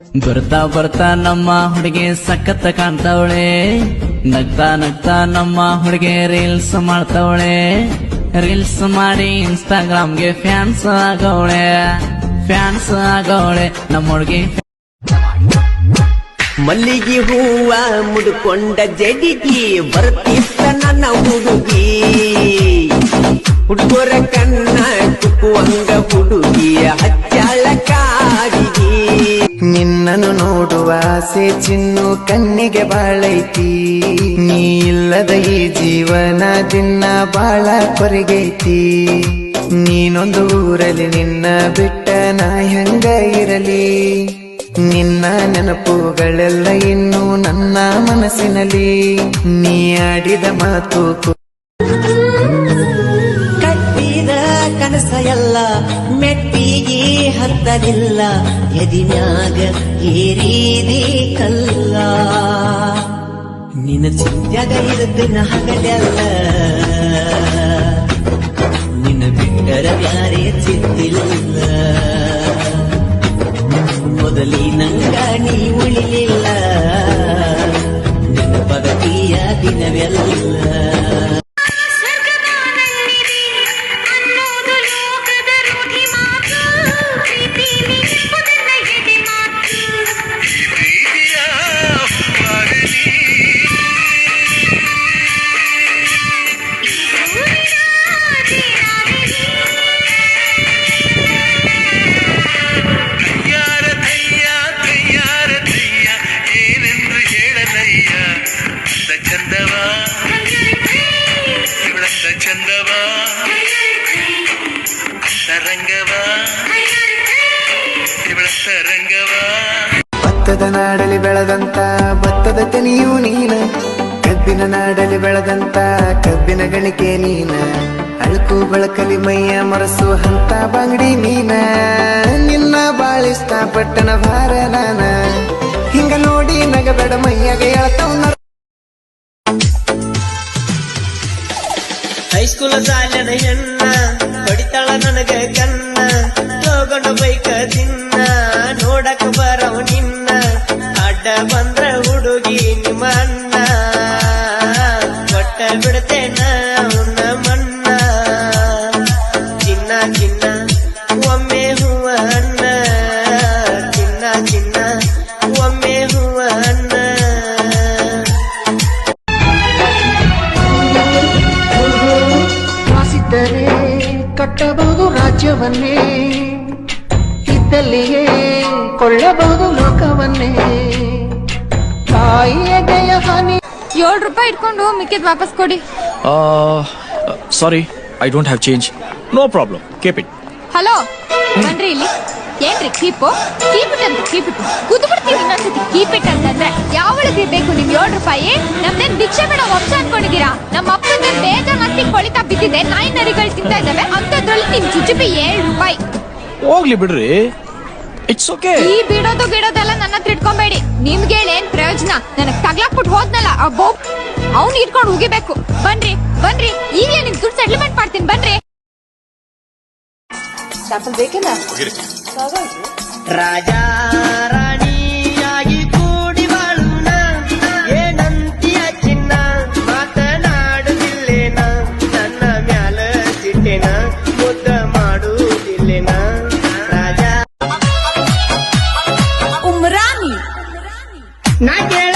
ಬರ್ತಾ ಬರ್ತಾ ನಮ್ಮ ಹುಡುಗಿ ಸಖತ್ ಕಾಣ್ತಾವಳೆ. ನಗ್ತಾ ನಗ್ತಾ ನಮ್ಮ ಹುಡುಗಿ ರೀಲ್ಸ್ ಮಾಡ್ತಾವಳೆ. ರೀಲ್ಸ್ ಮಾಡಿ ಇನ್ಸ್ಟಾಗ್ರಾಮ್ಗೆ ಫ್ಯಾನ್ಸ್ ಆಗವಳೆ. ಫ್ಯಾನ್ಸ್ ಆಗವಳೆ. ನಮ್ಮ ಹುಡುಗಿ ಮಲ್ಲಿಗೆ ಹೂವ ಮುಡ್ಕೊಂಡ ಜಡಿಗಿ ಬರ್ತಿತ್ತ ನನ್ನ ಹುಡುಗಿ. ಹುಡುಗರ ಕಣ್ಣ ಕುಕ್ಕುವಂಗ ಹುಡುಗಿ ಹಚ್ಚಾಳ ಆಸೆ ಚಿನ್ನು ಕಣ್ಣಿಗೆ ಬಾಳೈತಿ. ನೀ ಇಲ್ಲದ ಈ ಜೀವನ ದಿನ ಬಾಳ ಕೊರಗೈತಿ. ನೀನೊಂದು ಊರಲ್ಲಿ ನಿನ್ನ ಬಿಟ್ಟ ನಾ ಹೆಂಗ ಇರಲಿ? ನಿನ್ನ ನೆನಪುಗಳೆಲ್ಲ ಇನ್ನು ನನ್ನ ಮನಸ್ಸಿನಲ್ಲಿ. ನೀ ಆಡಿದ ಮಾತು ಕಟ್ಟಿದ ಕನಸ ಎಲ್ಲ ಮೆಟ್ಟಿಗೆ ಹತ್ತಲಿಲ್ಲ, ಎದಿನ್ಯಾಗ ಏರಿದೆ ಕಲ್ಲ. ನಿನ್ನ ಚಿಂತ್ಯಾಗ ಇರದಿನ ಹಗಲೆಲ್ಲ ನಿನ್ನ ಬಿಟ್ಟರ ಬ್ಯಾರೆ ಚಿತ್ತಿಲ್ಲ ಮೊದಲಿನಂಗ ನೀ ಉಳಿಲಿಲ್ಲ. ನಿನ್ನ ಪದಕೀಯ ದಿನವೆಲ್ಲ ಚಂದವ ಇವಳ ಭತ್ತದ ನಾಡಲಿ ಬೆಳೆದಂತ ಭತ್ತದ ತನಿಯು ನೀನ. ಕಬ್ಬಿನ ನಾಡಲಿ ಬೆಳೆದಂತ ಕಬ್ಬಿನ ಗಳಿಕೆ ನೀನ. ಅಳುಕು ಬಳಕಲಿ ಮೈಯ ಮರಸು ಹಂತ ಬಂಗಡಿ ನೀನ. ನಿನ್ನ ಬಾಳಿಸ್ತಾ ಪಟ್ಟಣ ಭಾರ ನಾನ. ಹಿಂಗ ನೋಡಿ ನಗಬೇಡ ಮೈಯಾಗ ಹೈಸ್ಕೂಲ್ ಸಾಲಿನ ಹೆಣ್ಣ ಹೊಡಿತಾಳ ನನಗ ಕನ್ನ ತಗೊಂಡ ಬೈಕ ತಿನ್ನ, ನೋಡಕ ಬರವ ನಿನ್ನ, ಅಡ್ಡ ಬಂದ್ರ ಹುಡುಗಿ ನಿಮ್ಮ ಅಣ್ಣ. ಕೊಟ್ಟ ಬಿಡ್ತೇನ? ಕಾಸಿದ್ದರೆ ಕಟ್ಟಬಹುದು ರಾಜ್ಯವನ್ನೇ. ಇದ್ದಲ್ಲಿಯೇ ಕೊಳ್ಳಬಹುದು ಲೋಕವನ್ನೇ. ತಾಯಿಯ ಜಯ ಹಾನಿ. ಏಳು ರೂಪಾಯಿ ಇಟ್ಕೊಂಡು ಮಿಕ್ಕಿದ್ ವಾಪಸ್ ಕೊಡಿ. Sorry I don't have change no problem keep it Keep hello ಬನ್ರಿ ಇಲ್ಲಿ? ಏನ್ರಿ ಕೀಪು ಕೀಪ್ ಇಟ್ ಅಂತ ಕೀಪ್ ಇಟ್ ಕೂತು ಬಿಡ್ತೀವಿ ಇನ್ನೊಂದ್ಸತಿ. ಕೀಪ್ ಇಟ್ ಅಂತಂದ್ರೆ ಬೇಕು ನಿಮ್ ಏಳು ರೂಪಾಯಿ ನಮ್ದೇನ್ ಭಿಕ್ಷೆ ಬೇಡ ವಂಶ ಅನ್ಕೊಂಡಿದ್ದೀರಾ? ನಮ್ಮ ಅಪ್ಪನ ಬೇಜಾನ್ ಹತ್ತಿ ಕೊಳಿತಾ ಬಿದ್ದಿದೆ. ನಾಯಿ ನರಿಗಳು ತಿಂತಾ ಇದಾವೆ ಅಂತದ್ರಲ್ಲಿ ನಿಮ್ ಚುಚುಪಿ ಏಳು ರೂಪಾಯಿ. ಹೋಗ್ಲಿ ಬಿಡ್ರಿ. ಇಟ್ಸ್ ಓಕೆ ಈ ಬಿಡೋದು ಗಿಡೋದೆಲ್ಲ ನನ್ನ ಹತ್ರ ಇಟ್ಕೊಂಬೇಡಿ. ನಿಮ್ಗೆ ಏನ್ ಪ್ರಯೋಜನ? ನನಗ್ ತಗ್ಲಾಕ್ಬಿಟ್ಟು ಹೋದ್ನಲ್ಲ ಆ ಬೋ ಅವ್ನ್ ಇಟ್ಕೊಂಡು ಉಗಿಬೇಕು. ಬನ್ರಿ ಬನ್ರಿ. ಈಗಲೇ ನಿಮ್ ದುಡ್ಡು ಸೆಟ್ಲ್ಮೆಂಟ್ ಮಾಡ್ತೀನಿ. ಬನ್ರಿ. ರಾಜ ನಾ ಕೇಳ ವೈಲೆಂಟ ನನ್ನ ಹುಡುಗಿ